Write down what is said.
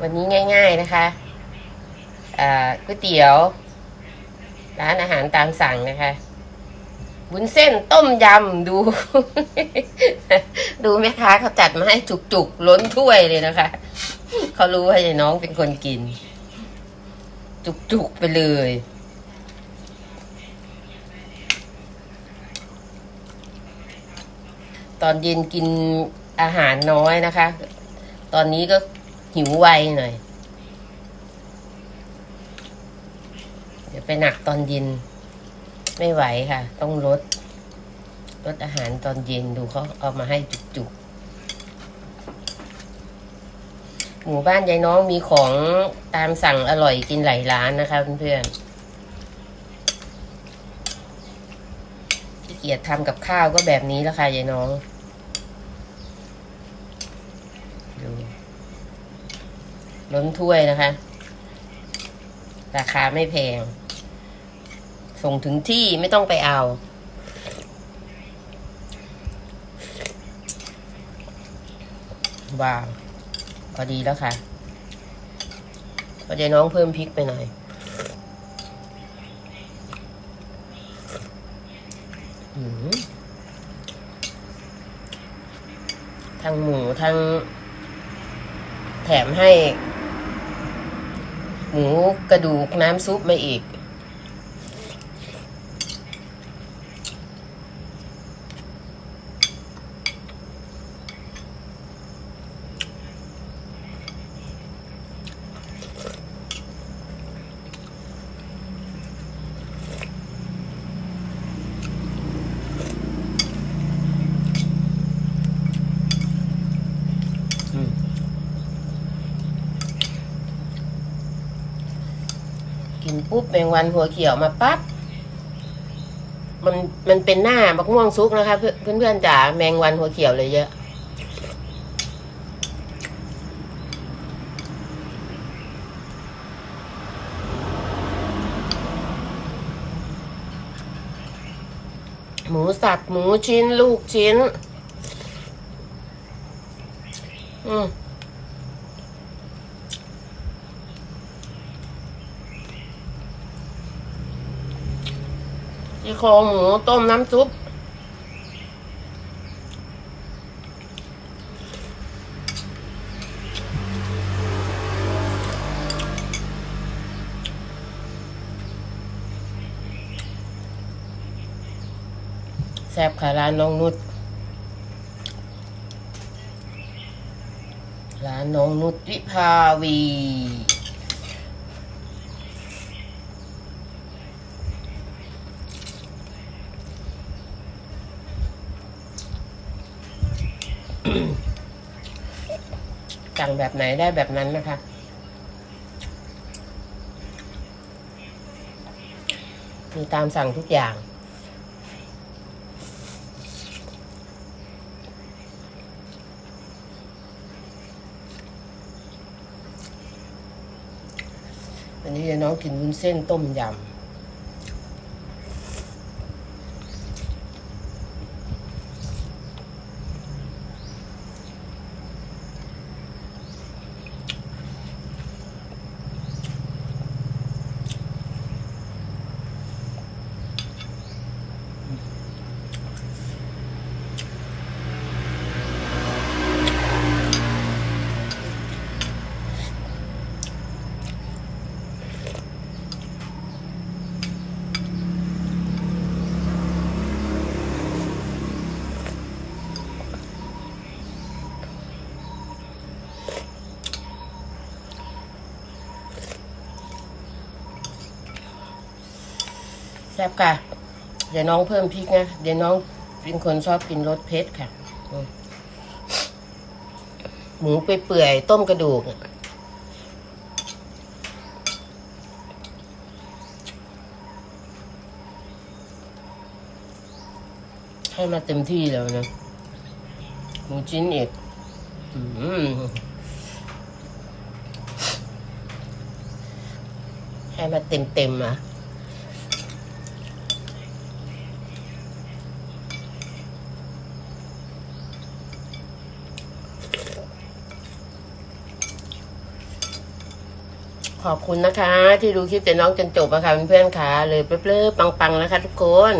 วันนี้ง่าย ๆนะคะอ่าก๋วยเตี๋ยว ร้านอาหารตามสั่งนะคะวุ้นเส้นต้มยำดู ดูแม่ค้าเขาจัดมาให้จุกๆ ล้นถ้วยเลยนะคะ เขารู้ว่ายายน้องเป็นคนกิน จุกๆไปเลยตอนเย็นกินอาหารน้อยนะคะ ตอนนี้ก็ หิวไวหน่อย เดี๋ยวไปหนักตอนเย็น ไม่ไหวค่ะ ต้องลดลดอาหารตอนเย็นดูเขาเอามาให้จุกๆ หมู่บ้านยายน้องมีของตามสั่งอร่อยกินหลายร้านนะคะเพื่อนๆเกียจทำกับข้าวก็แบบนี้แล้วค่ะยายน้อง ดู ล้นถ้วยนะคะ ราคาไม่แพง ส่งถึงที่ไม่ต้องไปเอาว้าวพอดีแล้วค่ะพอใจน้องเพิ่มพริกไปหน่อยทั้งหมูทั้งแถมให้ หมูกระดูกน้ำซุปมาอีก ปุ๊บแมงวันหัวเขียวมาปั๊บมันมันเป็นหน้ามะม่วงซุกนะคะ เพื่อนเพื่อนจ๋าแมงวันหัวเขียวเลยเยอะ หมูสับหมูชิ้น ลูกชิ้น อืม ซี่โครงหมูต้มน้ำซุป แซ่บค่ะร้านน้องนุชร้านน้องนุชวิภาวี สั่งแบบไหนได้แบบนั้นนะคะ มีตามสั่งทุกอย่างวันนี้เดี๋ยวน้องกินวุ้นเส้นต้มยำ ซ่บค่ะเดี๋ยวน้องเพิ่มพริกนะเดี๋ยวน้องเป็นคนชอบกินรสเผ็ดค่ะหมูไปเปื่อยต้มกระดูกให้มาเต็มที่แล้วนะหมูชิ้นอีกให้มาเต็มๆอะ ขอบคุณนะคะ ที่ดูคลิปแต่น้องจนจบอะค่ะเพื่อนๆค่ะ เลยเปลื้อๆปังๆนะคะ ทุกคน